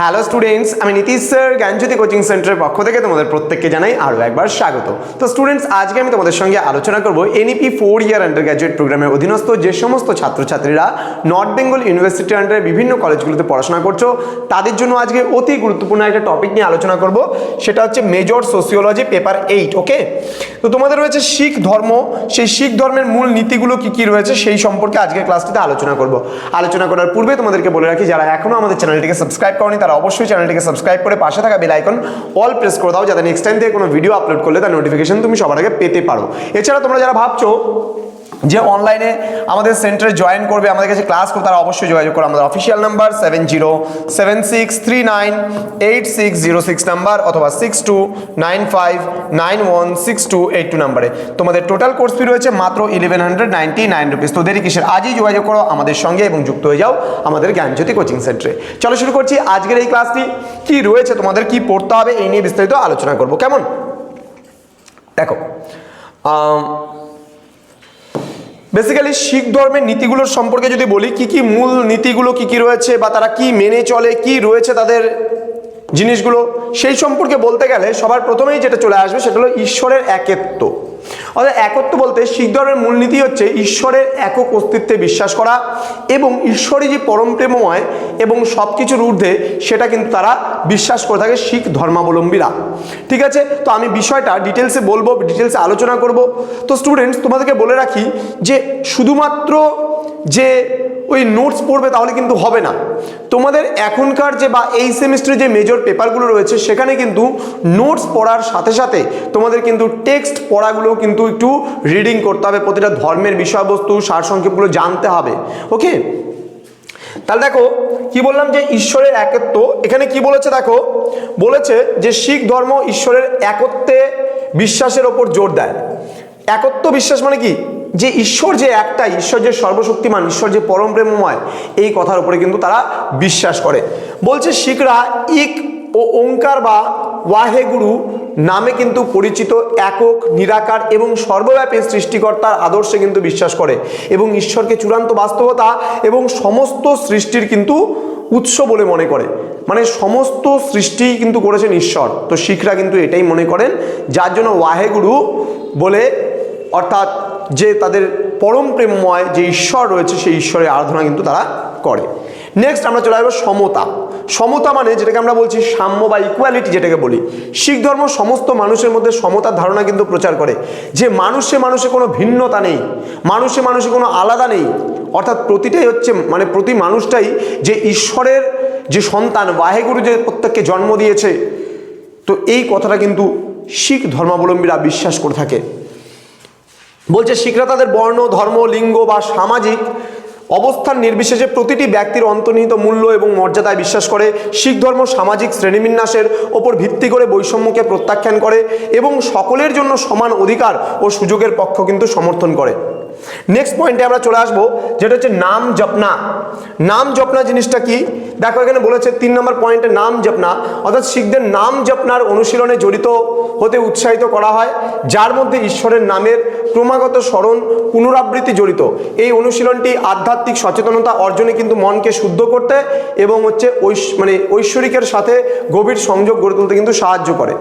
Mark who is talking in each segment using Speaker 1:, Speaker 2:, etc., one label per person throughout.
Speaker 1: Hello students আমি Nitish sir, জ্ঞানজ্যোতি coaching সেন্টারের পক্ষ থেকে তোমাদের প্রত্যেককে জানাই আরও একবার স্বাগত। তো স্টুডেন্টস আজকে আমি তোমাদের সঙ্গে আলোচনা করব NEP four year undergraduate প্রোগ্রামের অধীনস্থ যে সমস্ত ছাত্রছাত্রীরা নর্থ বেঙ্গল ইউনিভার্সিটির আন্ডারে বিভিন্ন কলেজগুলোতে পড়াশোনা করছ, তাদের জন্য আজকে অতি গুরুত্বপূর্ণ একটা টপিক নিয়ে আলোচনা করব। সেটা হচ্ছে major sociology paper eight okay তো তোমাদের রয়েছে শিখ ধর্ম। সেই শিখ ধর্মের মূল নীতিগুলো কি কি রয়েছে সেই সম্পর্কে আজকের ক্লাসটিতে আলোচনা করব। আলোচনা করার পূর্বে তোমাদেরকে বলে রাখি, যারা এখনও আমাদের চ্যানেলটিকে সাবস্ক্রাইব করনি তারা অবশ্যই চ্যানেলটিকে সাবস্ক্রাইব করে পাশে থাকা বেল আইকন অল প্রেস করে দাও, যাতে নেক্সট টাইম থেকে কোনো ভিডিও আপলোড করলে তার নোটিফিকেশন তুমি সবার আগে পেতে পারো। এছাড়া তোমরা যারা ভাবছ যে অনলাইনে আমাদের সেন্টারে জয়েন করবে, আমাদের কাছে ক্লাস করবে, তারা অবশ্যই যোগাযোগ করো আমাদের official number seven zero seven six three nine eight six zero six number অথবা six two nine five nine one six two eight two নাম্বারে তোমাদের টোটাল কোর্স ফি রয়েছে মাত্র eleven hundred ninety nine rupees তো দেরি কিসের? আজই যোগাযোগ করো আমাদের সঙ্গে এবং যুক্ত হয়ে যাও আমাদের জ্ঞানজ্যোতি কোচিং সেন্টারে চলো শুরু করছি আজকের এই ক্লাসটি কি রয়েছে তোমাদের? কি পড়তে হবে? এই নিয়ে বিস্তারিত আলোচনা করব। কেমন? দেখো বেসিক্যালি শিখ ধর্মের নীতিগুলোর সম্পর্কে যদি বলি, কি কি মূল নীতিগুলো কি কি রয়েছে বা তারা কি মেনে চলে, কি রয়েছে তাদের জিনিসগুলো, সেই সম্পর্কে বলতে গেলে সবার প্রথমেই যেটা চলে আসবে সেটা হলো ঈশ্বরের একত্ব। অর্থাৎ একত্ব বলতে শিখ ধর্মের মূলনীতি হচ্ছে ঈশ্বরের একক অস্তিত্বে বিশ্বাস করা এবং ঈশ্বরই যে পরম প্রেমময় এবং সব কিছুর ঊর্ধ্বে সেটা কিন্তু তারা বিশ্বাস করে থাকে শিখ ধর্মাবলম্বীরা। ঠিক আছে? তো আমি বিষয়টা ডিটেলসে বলব ডিটেলসে আলোচনা করব। তো স্টুডেন্টস তোমাদেরকে বলে রাখি যে শুধুমাত্র যে ওই নোটস পড়বে তাহলে কিন্তু হবে না। তোমাদের এখনকার যে বা এই সেমিস্টারে যে মেজর পেপারগুলো রয়েছে, সেখানে কিন্তু নোটস পড়ার সাথে সাথে তোমাদের কিন্তু টেক্সট পড়াগুলো কিন্তু একটু রিডিং করতে হবে, প্রতিটা ধর্মের বিষয়বস্তু, সারসংক্ষেপগুলো জানতে হবে ওকে তাহলে দেখো, কি বললাম যে ঈশ্বরের একত্ব, এখানে কি বলেছে দেখো? বলেছে যে শিখ ধর্ম ঈশ্বরের একত্বে বিশ্বাসের ওপর জোর দেয়। একত্ব বিশ্বাস মানে কি? যে ঈশ্বর যে একটাই ঈশ্বর যে সর্বশক্তিমান, ঈশ্বর যে পরম প্রেমময়, এই কথার উপরে কিন্তু তারা বিশ্বাস করে। বলছে, শিখরা ইক ও ওঙ্কার বা ওয়াহেগুরু নামে কিন্তু পরিচিত, একক, নিরাকার এবং সর্বব্যাপী সৃষ্টিকর্তার আদর্শে কিন্তু বিশ্বাস করে এবং ঈশ্বরকে চূড়ান্ত বাস্তবতা এবং সমস্ত সৃষ্টির কিন্তু উৎস বলে মনে করে। মানে সমস্ত সৃষ্টি কিন্তু করেছেন ঈশ্বর। তো শিখরা কিন্তু এটাই মনে করেন, যার জন্য ওয়াহেগুরু বলে, অর্থাৎ যে তাদের পরম প্রেমময় যে ঈশ্বর রয়েছে, সেই ঈশ্বরের আরাধনা কিন্তু তারা করে। নেক্সট আমরা চলে আসব সমতা। সমতা মানে যেটাকে আমরা বলছি সাম্য বা ইকুয়ালিটি যেটাকে বলি। শিখ ধর্ম সমস্ত মানুষের মধ্যে সমতার ধারণা কিন্তু প্রচার করে। যে মানুষে মানুষে কোনো ভিন্নতা নেই, মানুষে মানুষে কোনো আলাদা নেই। অর্থাৎ প্রতিটাই হচ্ছে মানে প্রতি মানুষটাই যে ঈশ্বরের যে সন্তান, বাহেগুরু যে প্রত্যেককে জন্ম দিয়েছে, তো এই কথাটা কিন্তু শিখ ধর্মাবলম্বীরা বিশ্বাস করে থাকে। বলছে শিখরা তাদের বর্ণ, ধর্ম, লিঙ্গ বা সামাজিক অবস্থান নির্বিশেষে প্রতিটি ব্যক্তির অন্তর্নিহিত মূল্য এবং মর্যাদায় বিশ্বাস করে। শিখ ধর্ম সামাজিক শ্রেণীবিন্যাসের ওপর ভিত্তি করে বৈষম্যকে প্রত্যাখ্যান করে এবং সকলের জন্য সমান অধিকার ও সুযোগের পক্ষ কিন্তু সমর্থন করে। নেক্সট পয়েন্টে আমরা চলে আসব, যেটা হচ্ছে নাম জপনা। নাম জপনা জিনিসটা কি? দেখো, এখানে বলেছে তিন নম্বর পয়েন্টে নাম জপনা। অর্থাৎ শিখদের নাম জপনার অনুশীলনে জড়িত হতে উৎসাহিত করা হয়, যার মধ্যে ঈশ্বরের নামের ক্রমাগত স্মরণ পুনরাবৃত্তি জড়িত। এই অনুশীলনটি আধ্যাত্মিক সচেতনতা অর্জনে কিন্তু মনকে শুদ্ধ করতে এবং হচ্ছে মানে ঐশ্বরিকের সাথে গভীর সংযোগ গড়ে তুলতে কিন্তু সাহায্য করে।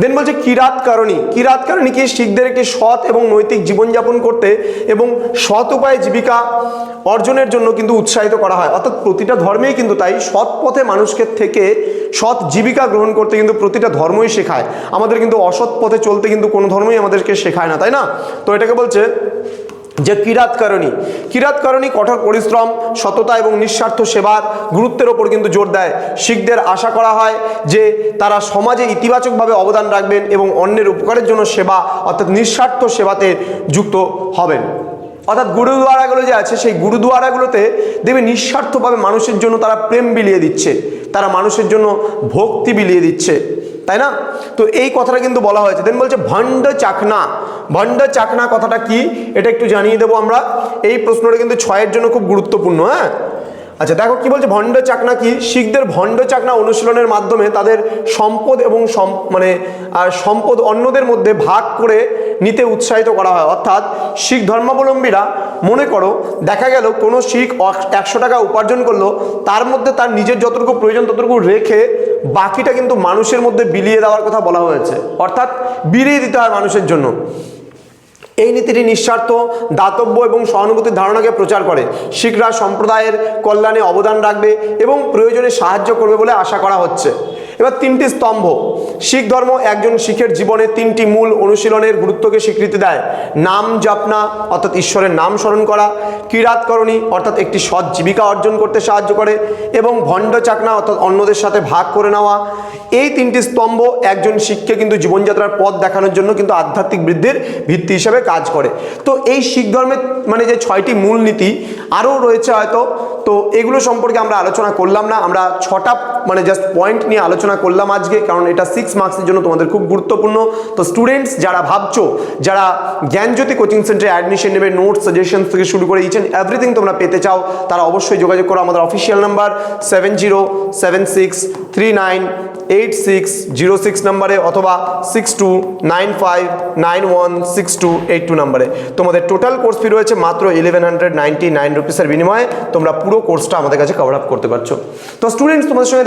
Speaker 1: দেন বলছে কিরাত কারণী কিরাত কারণী কি? শিখদের একটি সৎ এবং নৈতিক জীবনযাপন করতে এবং সৎ উপায়ে জীবিকা অর্জনের জন্য কিন্তু উৎসাহিত করা হয়। অর্থাৎ প্রতিটা ধর্মেই কিন্তু তাই। সৎ পথে মানুষকে থেকে সৎ জীবিকা গ্রহণ করতে কিন্তু প্রতিটা ধর্মই শেখায়। আমাদের কিন্তু অসৎ পথে চলতে কিন্তু কোনো ধর্মই আমাদেরকে শেখায় না, তাই না? তো এটাকে বলছে যে কিরাতকারণী কিরাতকারণী কঠোর পরিশ্রম, সততা এবং নিঃস্বার্থ সেবার গুরুত্বের ওপর কিন্তু জোর দেয়। শিখদের আশা করা হয় যে তারা সমাজে ইতিবাচকভাবে অবদান রাখবেন এবং অন্যের উপকারের জন্য সেবা, অর্থাৎ নিঃস্বার্থ সেবাতে যুক্ত হবেন। অর্থাৎ গুরুদুয়ারাগুলো যে আছে, সেই গুরুদুয়ারাগুলোতে দেখবে নিঃস্বার্থভাবে মানুষের জন্য তারা প্রেম বিলিয়ে দিচ্ছে। তারা মানুষের জন্য ভক্তি বিলিয়ে দিচ্ছে। তাই না? তো এই কথাটা কিন্তু বলা হয়েছে। দেন বলছে, ভণ্ড চাকনা। ভণ্ড চাকনা কথাটা কি? এটা একটু জানিয়ে দেবো আমরা। এই প্রশ্নটা কিন্তু ছয়ের জন্য খুব গুরুত্বপূর্ণ হ্যাঁ? আচ্ছা দেখো কি বলছে, ভণ্ড চাকনা কি? শিখদের ভণ্ড চাকনা অনুশীলনের মাধ্যমে তাদের সম্পদ এবং মানে সম্পদ অন্যদের মধ্যে ভাগ করে নিতে উৎসাহিত করা হয়। অর্থাৎ শিখ ধর্মাবলম্বীরা, মনে করো, দেখা গেল কোনো শিখ একশো টাকা উপার্জন করল, তার মধ্যে তার নিজের যতটুকু প্রয়োজন ততটুকু রেখে বাকিটা কিন্তু মানুষের মধ্যে বিলিয়ে দেওয়ার কথা বলা হয়েছে। অর্থাৎ বিলিয়ে দিতে হয় মানুষের জন্য। এই নীতিটি নিঃস্বার্থ, দাতব্য এবং সহানুভূতির ধারণাকে প্রচার করে। শিখরা সম্প্রদায়ের কল্যাণে অবদান রাখবে এবং প্রয়োজনে সাহায্য করবে বলে আশা করা হচ্ছে। এবার তিনটি স্তম্ভ। শিখ ধর্ম একজন শিখের জীবনে তিনটি মূল অনুশীলনের গুরুত্বকে স্বীকৃতি দেয়। নাম জাপনা, অর্থাৎ ঈশ্বরের নাম স্মরণ করা কিরাতকরণী অর্থাৎ একটি সৎ জীবিকা অর্জন করতে সাহায্য করে, এবং ভণ্ড চাকনা, অর্থাৎ অন্যদের সাথে ভাগ করে নেওয়া। এই তিনটি স্তম্ভ একজন শিখকে কিন্তু জীবনযাত্রার পথ দেখানোর জন্য কিন্তু আধ্যাত্মিক বৃদ্ধির ভিত্তি হিসেবে কাজ করে। তো এই শিখ ধর্মের মানে যে ছয়টি মূল নীতি আরও রয়েছে হয়তো। তো এগুলো সম্পর্কে আমরা আলোচনা করলাম না, আমরা ছটা মানে জাস্ট পয়েন্ট নিয়ে আলোচনা করলাম আজকে, কারণ এটা সিক্স মার্কসের জন্য তোমাদের খুব গুরুত্বপূর্ণ। তো স্টুডেন্টস যারা ভাবছ, যারা জ্ঞানজ্যোতি কোচিং সেন্টারে অ্যাডমিশন নেবে নোটস সাজেশন থেকে শুরু করে ইচ অ্যান্ড এভরিথিং তোমরা পেতে চাও, তারা অবশ্যই যোগাযোগ করো আমাদের official number seven zero seven six three nine eight six zero six নাম্বারে অথবা six two nine five nine one six two eight two নাম্বারে তোমাদের টোটাল কোর্স ফি রয়েছে মাত্র ইলেভেন হান্ড্রেড নাইনটি নাইন রুপিসের বিনিময়ে, তোমরা পুরো কোর্সটা আমাদের কাছে কভার আপ করতে পারছ। তো স্টুডেন্টস তোমাদের সঙ্গে